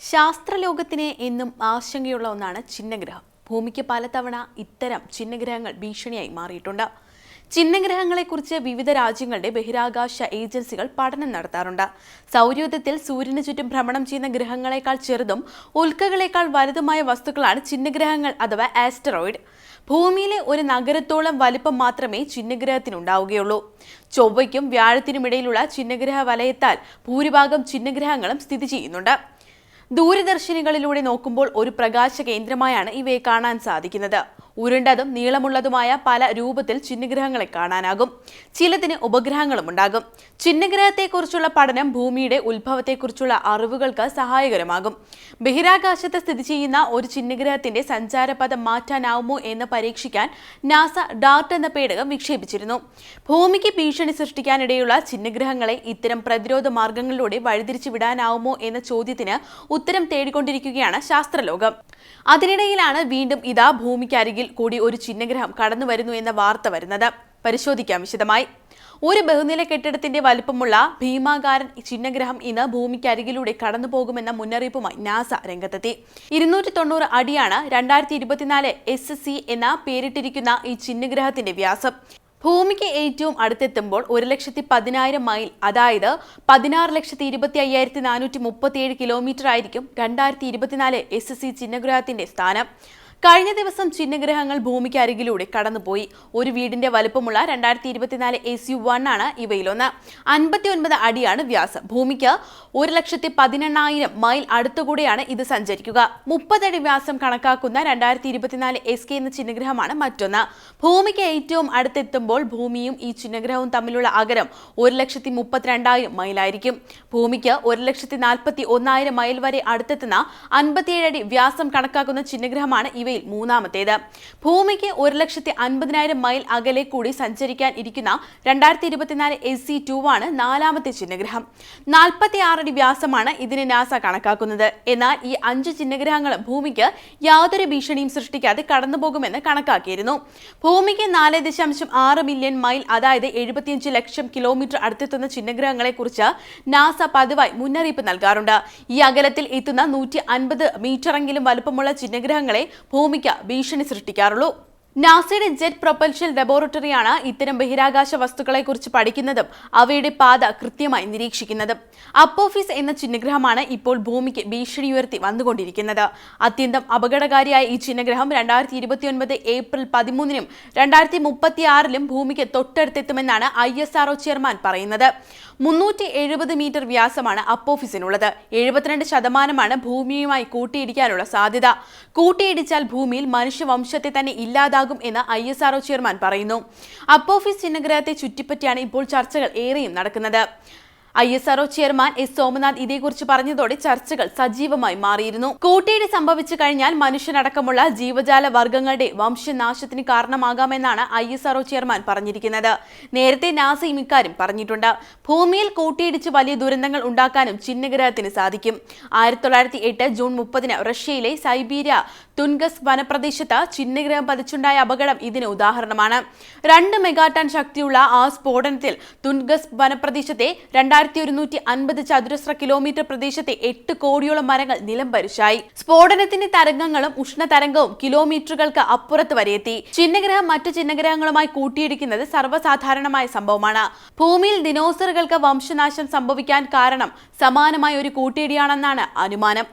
ശാസ്ത്രലോകത്തിന് എന്നും ആശങ്കയുള്ള ഒന്നാണ് ചിഹ്നഗ്രഹം. ഭൂമിക്ക് പലതവണ ഇത്തരം ചിഹ്നഗ്രഹങ്ങൾ ഭീഷണിയായി മാറിയിട്ടുണ്ട്. ചിഹ്നഗ്രഹങ്ങളെക്കുറിച്ച് വിവിധ രാജ്യങ്ങളുടെ ബഹിരാകാശ ഏജൻസികൾ പഠനം നടത്താറുണ്ട്. സൗരയൂഥത്തിൽ സൂര്യന് ചുറ്റും ഭ്രമണം ചെയ്യുന്ന ഗ്രഹങ്ങളെക്കാൾ ചെറുതും ഉൽക്കകളേക്കാൾ വലുതുമായ വസ്തുക്കളാണ് ചിഹ്നഗ്രഹങ്ങൾ അഥവാ ആസ്റ്ററോയിഡ്. ഭൂമിയിലെ ഒരു നഗരത്തോളം വലിപ്പം മാത്രമേ ചിഹ്നഗ്രഹത്തിനുണ്ടാവുകയുള്ളൂ. ചൊവ്വയ്ക്കും വ്യാഴത്തിനുമിടയിലുള്ള ചിഹ്നഗ്രഹ വലയത്താൽ ഭൂരിഭാഗം ചിഹ്നഗ്രഹങ്ങളും സ്ഥിതി ചെയ്യുന്നുണ്ട്. ദൂരദർശിനികളിലൂടെ നോക്കുമ്പോൾ ഒരു പ്രകാശ കേന്ദ്രമായാണ് ഇവയെ കാണാൻ സാധിക്കുന്നത്. ഉരുണ്ടതും നീളമുള്ളതുമായ പല രൂപത്തിൽ ചിഹ്നഗ്രഹങ്ങളെ കാണാനാകും. ചിലതിന് ഉപഗ്രഹങ്ങളും ഉണ്ടാകും. ചിഹ്നഗ്രഹത്തെക്കുറിച്ചുള്ള പഠനം ഭൂമിയുടെ ഉത്ഭവത്തെക്കുറിച്ചുള്ള അറിവുകൾക്ക് സഹായകരമാകും. ബഹിരാകാശത്ത് സ്ഥിതി ചെയ്യുന്ന ഒരു ചിഹ്നഗ്രഹത്തിന്റെ സഞ്ചാരപഥം മാറ്റാനാവുമോ എന്ന് പരീക്ഷിക്കാൻ നാസ ഡാർട്ട് എന്ന പേടകം വിക്ഷേപിച്ചിരുന്നു. ഭൂമിക്ക് ഭീഷണി സൃഷ്ടിക്കാനിടയുള്ള ചിഹ്നഗ്രഹങ്ങളെ ഇത്തരം പ്രതിരോധ മാർഗങ്ങളിലൂടെ വഴിതിരിച്ചു വിടാനാവുമോ എന്ന ചോദ്യത്തിന് ഉത്തരം തേടിക്കൊണ്ടിരിക്കുകയാണ് ശാസ്ത്രലോകം. അതിനിടയിലാണ് വീണ്ടും ഇതാ ഭൂമിക്കരികിൽ കൂടി ഒരു ചിഹ്നഗ്രഹം കടന്നു വരുന്നു എന്ന വാർത്ത വരുന്നത്. പരിശോധിക്കാം വിശദമായി. ഒരു ബഹുനില കെട്ടിടത്തിന്റെ വലിപ്പമുള്ള ഭീമാകാരൻ ചിഹ്നഗ്രഹം ഇന്ന് ഭൂമിക്കരികിലൂടെ കടന്നു പോകുമെന്ന മുന്നറിയിപ്പുമായി നാസ രംഗത്തെത്തി. ഇരുന്നൂറ്റി തൊണ്ണൂറ് അടിയാണ് രണ്ടായിരത്തി ഇരുപത്തിനാല് എസ് സി എന്ന പേരിട്ടിരിക്കുന്ന ഈ ചിഹ്നഗ്രഹത്തിന്റെ വ്യാസം. ഭൂമിക്ക് ഏറ്റവും അടുത്തെത്തുമ്പോൾ ഒരു ലക്ഷത്തി പതിനായിരം മൈൽ അതായത് പതിനാറ് ലക്ഷത്തി ഇരുപത്തി അയ്യായിരത്തി നാനൂറ്റി മുപ്പത്തിയേഴ് കിലോമീറ്റർ ആയിരിക്കും രണ്ടായിരത്തി ഇരുപത്തിനാല് എസ് സി ചിഹ്നഗ്രഹത്തിന്റെ സ്ഥാനം. കഴിഞ്ഞ ദിവസം ചിഹ്നഗ്രഹങ്ങൾ ഭൂമിക്ക് അരികിലൂടെ കടന്നുപോയി. ഒരു വീടിന്റെ വലുപ്പമുള്ള രണ്ടായിരത്തി ഇരുപത്തിനാല് എസ് യു വൺ ആണ് ഇവയിലൊന്ന്. അൻപത്തി ഒൻപത് അടിയാണ് വ്യാസം. ഭൂമിക്ക് ഒരു ലക്ഷത്തി പതിനെണ്ണായിരം മൈൽ അടുത്തുകൂടെയാണ് ഇത് സഞ്ചരിക്കുക. മുപ്പതടി വ്യാസം കണക്കാക്കുന്ന രണ്ടായിരത്തി ഇരുപത്തിനാല് എസ് കെ എന്ന ചിഹ്നഗ്രഹമാണ് മറ്റൊന്ന്. ഭൂമിക്ക് ഏറ്റവും അടുത്തെത്തുമ്പോൾ ഭൂമിയും ഈ ചിഹ്നഗ്രഹവും തമ്മിലുള്ള അകരം ഒരു ലക്ഷത്തി മുപ്പത്തിരണ്ടായിരം മൈലായിരിക്കും ഭൂമിക്ക് ഒരു ലക്ഷത്തി നാൽപ്പത്തി ഒന്നായിരം മൈൽ വരെ അടുത്തെത്തുന്ന അൻപത്തിയേഴ് അടി വ്യാസം കണക്കാക്കുന്ന ചിഹ്നഗ്രഹമാണ് ഇവയിൽ മൂന്നാമത്തേത്. ഭൂമിക്ക് ഒരു ലക്ഷത്തി അൻപതിനായിരം മൈൽ അകലെ കൂടി സഞ്ചരിക്കാൻ ഇരിക്കുന്ന രണ്ടായിരത്തി ഇരുപത്തിനാല് എസ് സി ടു ആണ് നാലാമത്തെ ചിഹ്നഗ്രഹം. നാൽപ്പത്തി ആറടി വ്യാസമാണ് ഇതിനെ നാസ കണക്കാക്കുന്നത്. എന്നാൽ ഈ അഞ്ച് ചിഹ്നഗ്രഹങ്ങളും ഭൂമിക്ക് യാതൊരു ഭീഷണിയും സൃഷ്ടിക്കാതെ കടന്നുപോകുമെന്ന് കണക്കാക്കിയിരുന്നു. ഭൂമിക്ക് നാല് ദശാംശം ആറ് മില്യൺ മൈൽ അതായത് എഴുപത്തിയഞ്ച് ലക്ഷം കിലോമീറ്റർ അടുത്തെത്തുന്ന ചിഹ്നഗ്രഹങ്ങളെ കുറിച്ച് നാസ പതിവായി മുന്നറിയിപ്പ് നൽകാറുണ്ട്. ഈ അകലത്തിൽ എത്തുന്ന നൂറ്റി അൻപത് മീറ്ററെങ്കിലും വലുപ്പമുള്ള ചിഹ്നഗ്രഹങ്ങളെ ഭൂമിക്ക് ഭീഷണി സൃഷ്ടിക്കാറുള്ളൂ. നാസയുടെ ജെറ്റ് പ്രൊപ്പൽഷൻ ലബോറട്ടറിയാണ് ഇത്തരം ബഹിരാകാശ വസ്തുക്കളെക്കുറിച്ച് പഠിക്കുന്നതും അവയുടെ പാത കൃത്യമായി നിരീക്ഷിക്കുന്നതും. അപ്പോഫീസ് എന്ന ചിഹ്നഗ്രഹമാണ് ഇപ്പോൾ ഭൂമിക്ക് ഭീഷണി ഉയർത്തി വന്നുകൊണ്ടിരിക്കുന്നത്. അത്യന്തം അപകടകാരിയായ ഈ ചിഹ്നഗ്രഹം രണ്ടായിരത്തി ഇരുപത്തിയൊൻപത് ഏപ്രിൽ പതിമൂന്നിനും രണ്ടായിരത്തി മുപ്പത്തിയാറിലും ഭൂമിക്ക് തൊട്ടടുത്തെത്തുമെന്നാണ് I S R O chairman പറയുന്നത്. മുന്നൂറ്റി എഴുപത് മീറ്റർ വ്യാസമാണ് അപ്പോഫീസിനുള്ളത്. എഴുപത്തിരണ്ട് ശതമാനമാണ് ഭൂമിയുമായി കൂട്ടിയിടിക്കാനുള്ള സാധ്യത. കൂട്ടിയിടിച്ചാൽ ഭൂമിയിൽ മനുഷ്യവംശത്തെ തന്നെ ഇല്ലാതാകും എന്ന് ഐ എസ് ആർഒ ചെയർമാൻ പറയുന്നു. അപ്പോഫീസ് ചിഹ്നഗ്രഹത്തെ ചുറ്റിപ്പറ്റിയാണ് ഇപ്പോൾ ചർച്ചകൾ ഏറെയും നടക്കുന്നത്. I S R O chairman S Somanath ഇതേക്കുറിച്ച് പറഞ്ഞതോടെ ചർച്ചകൾ സജീവമായി മാറിയിരുന്നു. കൂട്ടേടി സംഭവിച്ചു കഴിഞ്ഞാൽ മനുഷ്യനടക്കമുള്ള ജീവജാല വർഗങ്ങളുടെ വംശനാശത്തിന് കാരണമാകാമെന്നാണ് I S R O chairman പറഞ്ഞിരിക്കുന്നത്. നേരത്തെ നാസയും ഇക്കാര്യം പറഞ്ഞിട്ടുണ്ട്. ഭൂമിയിൽ കൂട്ടിയിടിച്ച് വലിയ ദുരന്തങ്ങൾ ഉണ്ടാക്കാനും ചിഹ്നഗ്രഹത്തിന് സാധിക്കും. ആയിരത്തി തൊള്ളായിരത്തി എട്ട് ജൂൺ മുപ്പതിന് റഷ്യയിലെ സൈബീരിയ തുൻഗസ് വനപ്രദേശത്ത് ചിഹ്നഗ്രഹം പതിച്ചുണ്ടായ അപകടം ഇതിന് ഉദാഹരണമാണ്. രണ്ട് മെഗാടൺ ശക്തിയുള്ള ആ സ്ഫോടനത്തിൽ തുൻഗസ് വനപ്രദേശത്തെ രണ്ടായിരത്തി ഒരുന്നൂറ്റി അൻപത് ചതുരശ്ര കിലോമീറ്റർ പ്രദേശത്തെ എട്ട് കോടിയോളം മരങ്ങൾ നിലം പരിശായി സ്ഫോടനത്തിന്റെ തരംഗങ്ങളും ഉഷ്ണതരംഗവും കിലോമീറ്ററുകൾക്ക് അപ്പുറത്ത് വരെയെത്തി. ചിഹ്നഗ്രഹം മറ്റു ചിഹ്നഗ്രഹങ്ങളുമായി കൂട്ടിയിടിക്കുന്നത് സർവസാധാരണമായ സംഭവമാണ്. ഭൂമിയിൽ ദിനോസറുകൾക്ക് വംശനാശം സംഭവിക്കാൻ കാരണം സമാനമായ ഒരു കൂട്ടിയിടിയാണെന്നാണ് അനുമാനം.